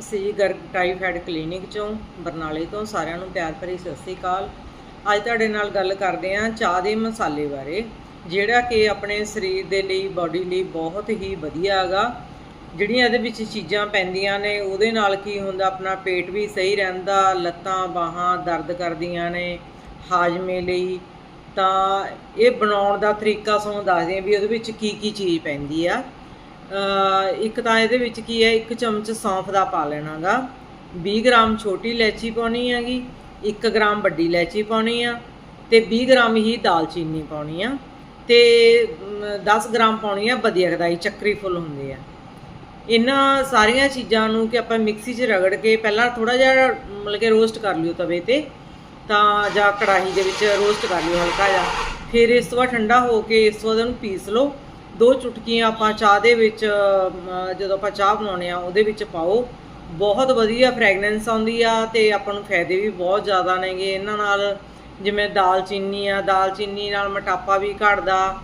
ਸੀ Garg typhoid clinic ਚੋਂ, ਬਰਨਾਲੇ ਤੋਂ ਸਾਰਿਆਂ ਨੂੰ ਪਿਆਰ ਭਰੀ ਸਤਿ ਸ੍ਰੀ ਅਕਾਲ। ਅੱਜ ਤੁਹਾਡੇ ਨਾਲ ਗੱਲ ਕਰਦੇ ਹਾਂ ਚਾਹ ਦੇ ਮਸਾਲੇ ਬਾਰੇ, ਜਿਹੜਾ ਕਿ ਆਪਣੇ ਸਰੀਰ ਦੇ ਲਈ ਬਾਡੀ ਲਈ ਬਹੁਤ ਹੀ ਵਧੀਆ ਹੈਗਾ। ਜਿਹੜੀਆਂ ਇਹਦੇ ਵਿੱਚ ਚੀਜ਼ਾਂ ਪੈਂਦੀਆਂ ਨੇ, ਉਹਦੇ ਨਾਲ ਕੀ ਹੁੰਦਾ, ਆਪਣਾ ਪੇਟ ਵੀ ਸਹੀ ਰਹਿੰਦਾ, ਲੱਤਾਂ, ਬਾਹਾਂ ਦਰਦ ਕਰਦੀਆਂ ਨੇ, ਹਾਜ਼ਮੇ ਲਈ। ਤਾਂ ਇਹ ਬਣਾਉਣ ਦਾ ਤਰੀਕਾ ਤੁਹਾਨੂੰ ਦੱਸਦੇ ਹਾਂ ਵੀ ਉਹਦੇ ਵਿੱਚ ਕੀ ਕੀ ਚੀਜ਼ ਪੈਂਦੀ ਆ। ਇੱਕ ਤਾਂ ਇਹਦੇ ਵਿੱਚ ਕੀ ਹੈ ਇੱਕ ਚਮਚ ਸੌਂਫ ਦਾ ਪਾ ਲੈਣਾਗਾ। 20 ਗ੍ਰਾਮ ਛੋਟੀ ਇਲਾਇਚੀ ਪਾਉਣੀ ਹੈਗੀ 1 ਗ੍ਰਾਮ ਵੱਡੀ ਇਲਾਇਚੀ ਪਾਉਣੀ ਆ ਤੇ 20 ਗ੍ਰਾਮ ਹੀ ਦਾਲਚੀਨੀ ਪਾਉਣੀ ਆ ਤੇ ਮ, 10 ਗ੍ਰਾਮ ਪਾਉਣੀ ਆ ਵਧੀਆ ਕਦਾਈ ਚੱਕਰੀ ਫੁੱਲ ਹੁੰਦੇ ਆ। ਇਹਨਾਂ ਸਾਰੀਆਂ ਚੀਜ਼ਾਂ ਨੂੰ ਕਿ ਆਪਾਂ ਮਿਕਸੀ 'ਚ ਰਗੜ ਕੇ ਪਹਿਲਾਂ ਥੋੜਾ ਜਿਹਾ ਮਤਲਬ ਕਿ ਰੋਸਟ ਕਰ ਲਿਓ ਤਵੇ ਤੇ ਤਾਂ ਜਾਂ ਕੜਾਹੀ ਦੇ ਵਿੱਚ ਰੋਸਟ ਕਰ ਲਿਓ ਹਲਕਾ ਜਿਹਾ। ਫਿਰ ਇਸ ਤੋਂ ਬਾਅਦ ਠੰਡਾ ਹੋ ਕੇ ਇਸ ਤੋਂ ਬਾਅਦ ਉਹਨੂੰ ਪੀਸ ਲਓ। ਦੋ ਚੁਟਕੀਆਂ ਆਪਾਂ ਚਾਹ ਦੇ ਵਿੱਚ ਜਦੋਂ ਆਪਾਂ ਚਾਹ ਬਣਾਉਣੇ ਆ ਉਹਦੇ ਵਿੱਚ ਪਾਓ। ਬਹੁਤ ਵਧੀਆ ਫ੍ਰੈਗਨੈਂਸ ਆਉਂਦੀ ਆ ਤੇ ਆਪਾਂ ਨੂੰ ਫਾਇਦੇ ਵੀ ਬਹੁਤ ਜ਼ਿਆਦਾ ਨੇਗੇ। ਇਹਨਾਂ ਨਾਲ ਜਿਵੇਂ ਦਾਲਚੀਨੀ ਆ ਦਾਲਚੀਨੀ ਨਾਲ ਮੋਟਾਪਾ ਵੀ ਘਟਦਾ।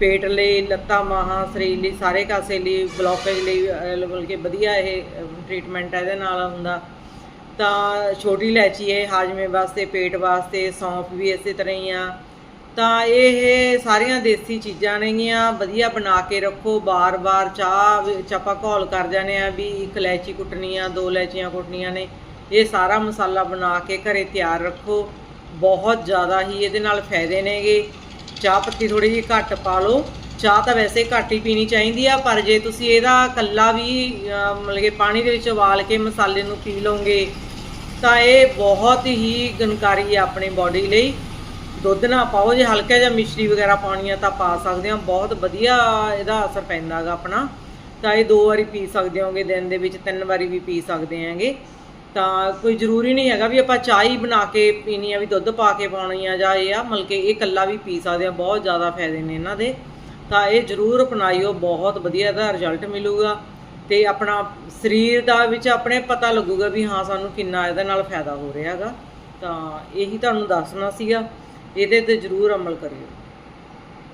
ਪੇਟ ਲਈ ਲੱਤਾਂ ਮਾਹਾਂ ਸਰੀਰ ਲਈ ਸਾਰੇ ਕਾਸੇ ਲਈ ਬਲੌਕੇਜ ਲਈ ਅਹ, ਮਤਲਬ ਵਧੀਆ ਇਹ ਟ੍ਰੀਟਮੈਂਟ ਇਹਦੇ ਨਾਲ ਹੁੰਦਾ। ਤਾਂ ਛੋਟੀ ਇਲਾਇਚੀ ਹੈ ਹਾਜ਼ਮੇ ਵਾਸਤੇ ਪੇਟ ਵਾਸਤੇ ਸੌਂਫ ਵੀ ਇਸੇ ਤਰ੍ਹਾਂ ਹੀ ਆ। ਤਾਂ ਇਹ ਸਾਰੀਆਂ ਦੇਸੀ ਚੀਜ਼ਾਂ ਨੇਗੀਆਂ ਵਧੀਆ ਬਣਾ ਕੇ ਰੱਖੋ। ਬਾਰ-ਬਾਰ ਚਾਹ ਵਿੱਚ ਆਪਾਂ ਘੋਲ ਕਰ ਜਾਂਦੇ ਆ ਵੀ ਇੱਕ ਇਲਾਇਚੀ ਕੁੱਟਣੀ ਆ, ਦੋ ਇਲਾਇਚੀਆਂ ਕੁੱਟਣੀਆਂ ਨੇ। ਇਹ ਸਾਰਾ ਮਸਾਲਾ ਬਣਾ ਕੇ ਘਰੇ ਤਿਆਰ ਰੱਖੋ। ਬਹੁਤ ਜ਼ਿਆਦਾ ਹੀ ਇਹਦੇ ਨਾਲ ਫਾਇਦੇ ਨੇਗੇ। ਚਾਹ ਪੱਤੀ ਥੋੜੀ ਜਿਹੀ ਘੱਟ ਪਾ ਲਓ। ਚਾਹ ਤਾਂ ਵੈਸੇ ਘੱਟ ਹੀ ਪੀਣੀ ਚਾਹੀਦੀ ਆ, ਪਰ ਜੇ ਤੁਸੀਂ ਇਹਦਾ ਕੱਲਾ ਵੀ ਮਤਲਬ ਕਿ ਪਾਣੀ ਦੇ ਵਿੱਚ ਉਬਾਲ ਕੇ ਮਸਾਲੇ ਨੂੰ ਪੀ ਲਓਗੇ, ਤਾਂ ਇਹ ਬਹੁਤ ਹੀ ਗੁਣਕਾਰੀ ਆ ਆਪਣੀ ਬਾਡੀ ਲਈ। ਦੁੱਧ ਨਾ ਪਾਓ, ਜੇ ਹਲਕਾ ਜਿਹਾ ਮਿਸ਼ਰੀ ਵਗੈਰਾ ਪਾਉਣੀ ਆ ਤਾਂ ਪਾ ਸਕਦੇ ਆ ਬਹੁਤ ਵਧੀਆ ਇਹਦਾ ਅਸਰ ਪੈਂਦਾ ਗਾ ਆਪਣਾ। ਤਾਂ ਇਹ ਦੋ ਵਾਰੀ ਪੀ ਸਕਦੇ ਹੋਗੇ, ਦਿਨ ਦੇ ਵਿੱਚ ਤਿੰਨ ਵਾਰੀ ਵੀ ਪੀ ਸਕਦੇ ਆਂਗੇ ਤਾਂ ਕੋਈ ਜ਼ਰੂਰੀ ਨਹੀਂ ਹੈਗਾ ਵੀ ਆਪਾਂ ਚਾਹ ਹੀ ਬਣਾ ਕੇ ਪੀਣੀ ਆ, ਵੀ ਦੁੱਧ ਪਾ ਕੇ ਪਾਉਣੀ ਆ ਜਾਂ ਇਹ ਆ ਮਤਲਬ ਕਿ ਇਹ ਕੱਲਾ ਵੀ ਪੀ ਸਕਦੇ ਆ ਬਹੁਤ ਜ਼ਿਆਦਾ ਫਾਇਦੇ ਨੇ ਇਹਨਾਂ ਦੇ। ਤਾਂ ਇਹ ਜ਼ਰੂਰ ਅਪਣਾਇਓ, ਬਹੁਤ ਵਧੀਆ ਇਹਦਾ ਰਿਜ਼ਲਟ ਮਿਲੂਗਾ। ਤੇ ਆਪਣਾ ਸਰੀਰ ਦਾ ਵਿੱਚ ਆਪਣੇ ਪਤਾ ਲੱਗੂਗਾ ਵੀ ਹਾਂ, ਸਾਨੂੰ ਕਿੰਨਾ ਇਹਦੇ ਨਾਲ ਫਾਇਦਾ ਹੋ ਰਿਹਾ ਹੈਗਾ। ਤਾਂ ਇਹੀ ਤੁਹਾਨੂੰ ਦੱਸਣਾ ਸੀਗਾ। ਇਹਦੇ ਤੇ ਜ਼ਰੂਰ ਅਮਲ ਕਰਿਓ।